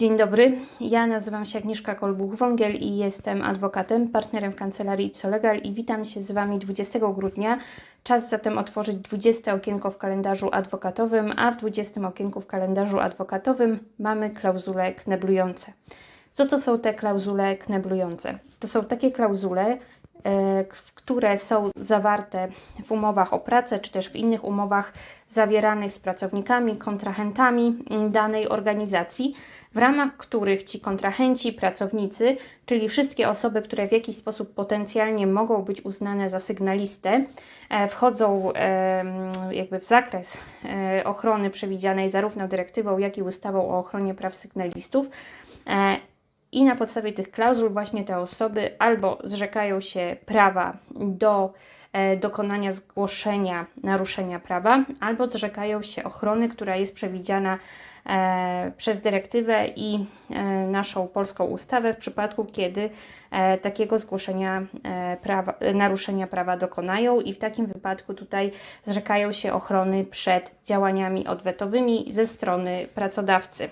Dzień dobry, ja nazywam się Agnieszka Kolbuch-Wągiel i jestem adwokatem, partnerem w kancelarii Ipsolegal i witam się z Wami 20 grudnia. Czas zatem otworzyć 20 okienko w kalendarzu adwokatowym, a w 20 okienku w kalendarzu adwokatowym mamy klauzule kneblujące. Co to są te klauzule kneblujące? To są takie klauzule, które są zawarte w umowach o pracę, czy też w innych umowach zawieranych z pracownikami, kontrahentami mm, danej organizacji, w ramach których ci kontrahenci, pracownicy, czyli wszystkie osoby, które w jakiś sposób potencjalnie mogą być uznane za sygnalistę, e, wchodzą jakby w zakres e, ochrony przewidzianej zarówno dyrektywą, jak i ustawą o ochronie praw sygnalistów. I na podstawie tych klauzul właśnie te osoby albo zrzekają się prawa do e, dokonania zgłoszenia naruszenia prawa, albo zrzekają się ochrony, która jest przewidziana e, przez dyrektywę i e, naszą polską ustawę w przypadku, kiedy takiego zgłoszenia prawa, naruszenia prawa dokonają. I w takim wypadku tutaj zrzekają się ochrony przed działaniami odwetowymi ze strony pracodawcy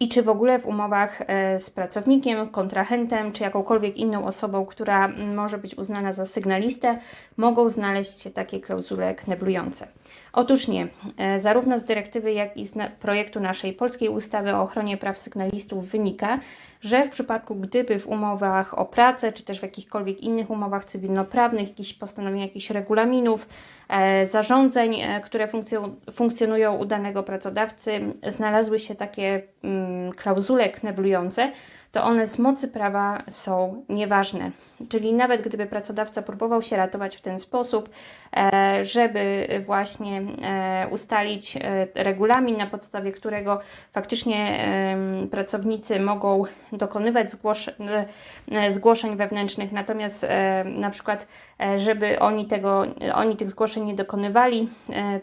i czy w ogóle w umowach e, z pracownikiem, kontrahentem, czy jakąkolwiek inną osobą, która może być uznana za sygnalistę, mogą znaleźć się takie klauzule kneblujące. Otóż nie. E, Zarówno z dyrektywy, jak i z projektu naszej polskiej ustawy o ochronie praw sygnalistów wynika, że w przypadku gdyby w umowach o pracę, czy też w jakichkolwiek innych umowach cywilnoprawnych, jakichś postanowień, jakichś regulaminów, e, zarządzeń, które funkcjonują u danego pracodawcy, znalazły się takie mm, klauzule kneblujące, to one z mocy prawa są nieważne. Czyli nawet gdyby pracodawca próbował się ratować w ten sposób, e, żeby właśnie e, ustalić e, regulamin, na podstawie którego faktycznie pracownicy mogą dokonywać zgłosz zgłoszeń wewnętrznych, natomiast na przykład, żeby oni, tego, oni tych zgłoszeń nie dokonywali,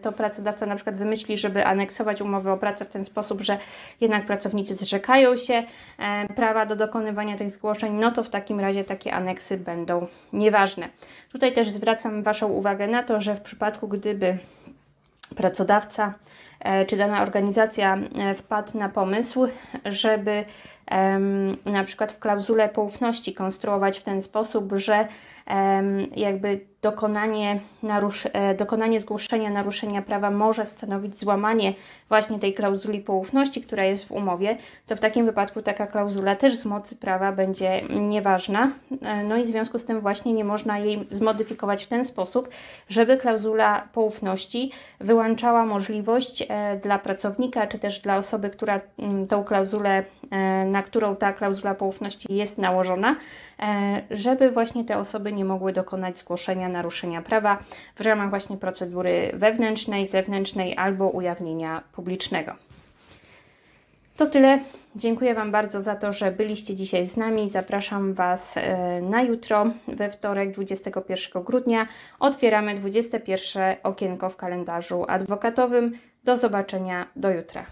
to pracodawca na przykład wymyśli, żeby aneksować umowę o pracę w ten sposób, że jednak pracownicy zrzekają się e, do dokonywania tych zgłoszeń, no to w takim razie takie aneksy będą nieważne. Tutaj też zwracam Waszą uwagę na to, że w przypadku gdyby pracodawca czy dana organizacja e, wpadł na pomysł, żeby na przykład w klauzule poufności konstruować w ten sposób, że jakby dokonanie, e, dokonanie zgłoszenia naruszenia prawa może stanowić złamanie właśnie tej klauzuli poufności, która jest w umowie, to w takim wypadku taka klauzula też z mocy prawa będzie nieważna. E, No i w związku z tym właśnie nie można jej zmodyfikować w ten sposób, żeby klauzula poufności wyłączała możliwość e, dla pracownika, czy też dla osoby, która mm, tą klauzulę, e, na którą ta klauzula poufności jest nałożona, e, żeby właśnie te osoby nie mogły dokonać zgłoszenia naruszenia prawa w ramach właśnie procedury wewnętrznej, zewnętrznej albo ujawnienia publicznego. To tyle. Dziękuję Wam bardzo za to, że byliście dzisiaj z nami. Zapraszam Was e, na jutro, we wtorek 21 grudnia. Otwieramy 21 okienko w kalendarzu adwokatowym. Do zobaczenia do jutra.